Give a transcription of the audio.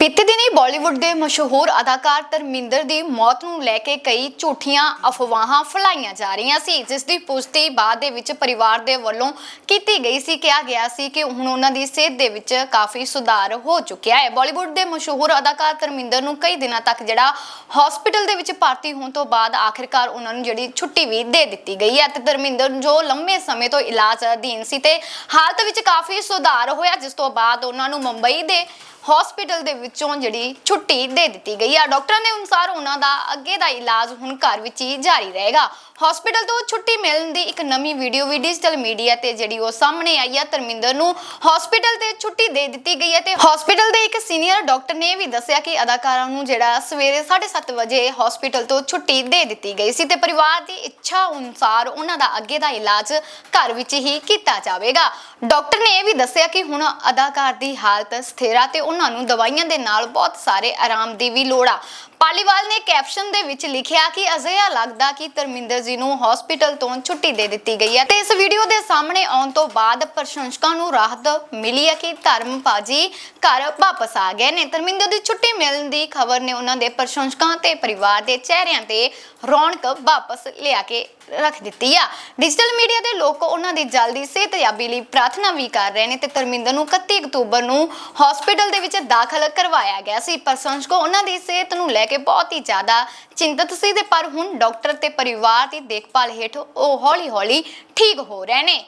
ਬੀਤੇ ਦਿਨੀ ਬਾਲੀਵੁੱਡ ਦੇ ਮਸ਼ਹੂਰ ਅਦਾਕਾਰ ਧਰਮਿੰਦਰ ਦੀ ਮੌਤ ਨੂੰ ਲੈ ਕੇ ਕਈ ਝੂਠੀਆਂ ਅਫਵਾਹਾਂ ਫੈਲਾਈਆਂ ਜਾ ਰਹੀਆਂ ਸੀ, ਜਿਸ ਦੀ ਪੁਸ਼ਟੀ ਬਾਅਦ ਦੇ ਵਿੱਚ ਪਰਿਵਾਰ ਦੇ ਵੱਲੋਂ ਕੀਤੀ ਗਈ ਸੀ। ਕਿਹਾ ਗਿਆ ਸੀ ਕਿ ਹੁਣ ਉਹਨਾਂ ਦੀ ਸਿਹਤ ਦੇ ਵਿੱਚ ਕਾਫੀ ਸੁਧਾਰ ਹੋ ਚੁੱਕਿਆ ਹੈ। ਬਾਲੀਵੁੱਡ ਦੇ ਮਸ਼ਹੂਰ ਅਦਾਕਾਰ ਧਰਮਿੰਦਰ ਨੂੰ ਕਈ ਦਿਨਾਂ ਤੱਕ ਜਿਹੜਾ ਹਸਪੀਟਲ ਦੇ ਵਿੱਚ ਭਰਤੀ ਹੋਣ ਤੋਂ ਬਾਅਦ ਆਖਿਰਕਾਰ ਉਹਨਾਂ ਨੂੰ ਜਿਹੜੀ ਛੁੱਟੀ ਵੀ ਦੇ ਦਿੱਤੀ ਗਈ ਹੈ ਤੇ ਧਰਮਿੰਦਰ ਜੋ ਲੰਮੇ ਸਮੇਂ ਤੋਂ ਇਲਾਜ ਅਧੀਨ ਸੀ ਤੇ ਹਾਲਤ ਵਿੱਚ ਕਾਫੀ ਸੁਧਾਰ ਹੋਇਆ, ਜਿਸ ਤੋਂ ਬਾਅਦ ਉਹਨਾਂ ਨੂੰ ਮੁੰਬਈ ਦੇ ਹਸਪੀਟਲ ਦੇ ਵਿੱਚੋਂ ਜਿਹੜੀ ਛੁੱਟੀ ਦੇ ਦਿੱਤੀ ਗਈ ਆ। ਡਾਕਟਰਾਂ ਦੇ ਅਨੁਸਾਰ ਉਹਨਾਂ ਦਾ ਅੱਗੇ ਦਾ ਇਲਾਜ ਹੁਣ ਘਰ ਵਿੱਚ ਹੀ ਜਾਰੀ ਰਹੇਗਾ। ਹਸਪੀਟਲ ਤੋਂ ਛੁੱਟੀ ਮਿਲਣ ਦੀ ਇੱਕ ਨਵੀਂ ਵੀਡੀਓ ਵੀ ਡਿਜੀਟਲ ਮੀਡੀਆ ਤੇ ਜਿਹੜੀ ਉਹ ਸਾਹਮਣੇ ਆਈ ਆ। ਧਰਮਿੰਦਰ ਨੂੰ ਹਸਪੀਟਲ ਤੇ ਛੁੱਟੀ ਦੇ ਦਿੱਤੀ ਗਈ ਹੈ ਤੇ ਹਸਪੀਟਲ ਦੇ ਇੱਕ ਸੀਨੀਅਰ ਡਾਕਟਰ ਨੇ ਵੀ ਦੱਸਿਆ ਕਿ ਅਦਾਕਾਰਾਂ ਨੂੰ ਜਿਹੜਾ ਸਵੇਰੇ 7:30 ਵਜੇ ਹਸਪੀਟਲ ਤੋਂ ਛੁੱਟੀ ਦੇ ਦਿੱਤੀ ਗਈ ਸੀ ਤੇ ਪਰਿਵਾਰ ਦੀ ਇੱਛਾ ਅਨੁਸਾਰ ਉਹਨਾਂ ਦਾ ਅੱਗੇ ਦਾ ਇਲਾਜ ਘਰ ਵਿੱਚ ਹੀ ਕੀਤਾ ਜਾਵੇਗਾ। ਡਾਕਟਰ ਨੇ ਇਹ ਵੀ ਦੱਸਿਆ ਕਿ ਹੁਣ ਅਦਾਕਾਰ ਦੀ ਹਾਲਤ ਸਥਿਰ ਆ ਤੇ ਉਹਨਾਂ ਨੂੰ ਦਵਾਈਆਂ ਦੇ ਨਾਲ ਬਹੁਤ ਸਾਰੇ ਆਰਾਮ ਦੀ ਵੀ ਲੋੜ ਆ। ਪਾਲੀਵਾਲ ਨੇ ਕੈਪਸ਼ਨ ਦੇ ਵਿੱਚ ਲਿਖਿਆ ਕਿ ਅਜਿਹਾ ਲੱਗਦਾ ਕਿ ਧਰਮਿੰਦਰ ਜੀ ਨੂੰ ਹਸਪੀਟਲ ਤੋਂ ਛੁੱਟੀ ਦੇ ਦਿੱਤੀ ਗਈ ਹੈ। ਤੇ ਇਸ ਵੀਡੀਓ ਦੇ ਸਾਹਮਣੇ ਆਉਣ ਤੋਂ ਬਾਅਦ ਪ੍ਰਸ਼ੰਸਕਾਂ ਨੂੰ ਰਾਹਤ ਮਿਲੀ ਹੈ ਕਿ ਧਰਮ ਭਾਜੀ ਘਰ ਵਾਪਸ ਆ ਗਏ ਨੇ। ਧਰਮਿੰਦਰ ਦੀ ਛੁੱਟੀ ਮਿਲਣ ਦੀ ਖਬਰ ਨੇ ਉਹਨਾਂ ਦੇ ਪ੍ਰਸ਼ੰਸਕਾਂ ਤੇ ਪਰਿਵਾਰ ਦੇ ਚਿਹਰਿਆਂ ਤੇ ਰੌਣਕ ਵਾਪਸ ਲਿਆ ਕੇ ਰੱਖ ਦਿੱਤੀ ਆ। ਡਿਜੀਟਲ ਮੀਡੀਆ ਦੇ ਲੋਕ ਉਹਨਾਂ ਦੀ ਜਲਦੀ ਸਿਹਤਯਾਬੀ ਲਈ ਪ੍ਰਾਰਥਨਾ ਵੀ ਕਰ ਰਹੇ ਨੇ ਤੇ ਧਰਮਿੰਦਰ ਨੂੰ 31 ਅਕਤੂਬਰ ਨੂੰ ਹਸਪੀਟਲ ਦੇ ਵਿੱਚ ਦਾਖਲ ਕਰਵਾਇਆ ਗਿਆ ਸੀ। ਪ੍ਰਸ਼ੰਸਕ ਉਹਨਾਂ ਦੀ ਸਿਹਤ ਨੂੰ ਲੈ ਲੈ ਕੇ ਬਹੁਤ ਹੀ ਜ਼ਿਆਦਾ ਚਿੰਤਤ ਸੀ ਤੇ ਪਰ ਹੁਣ ਡਾਕਟਰ ਤੇ ਪਰਿਵਾਰ ਦੀ ਦੇਖਭਾਲ ਹੇਠ ਉਹ ਹੌਲੀ-ਹੌਲੀ ਠੀਕ ਹੋ ਰਹੇ ਨੇ।